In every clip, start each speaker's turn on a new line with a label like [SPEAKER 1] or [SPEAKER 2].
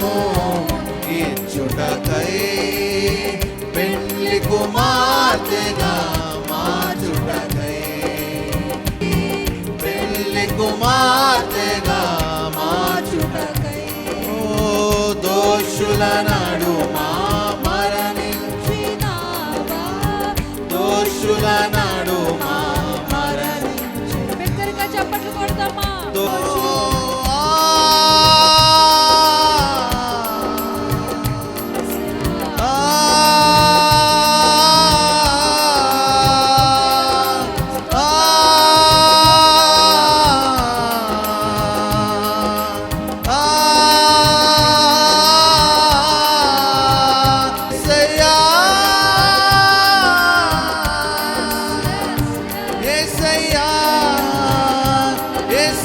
[SPEAKER 1] వరము ఇచ్చుటకై పెళ్ళి కుమార్తెగా మార్చుటకై. పెళ్ళి కుమార్తెగా మార్చుటకై. ఓ దోషుల నాడు మా మరణించిన
[SPEAKER 2] కొడతామా?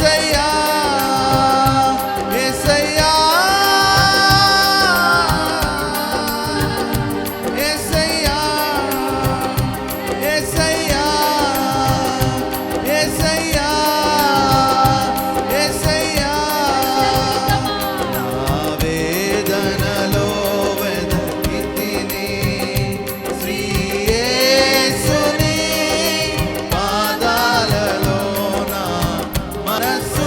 [SPEAKER 1] say coração.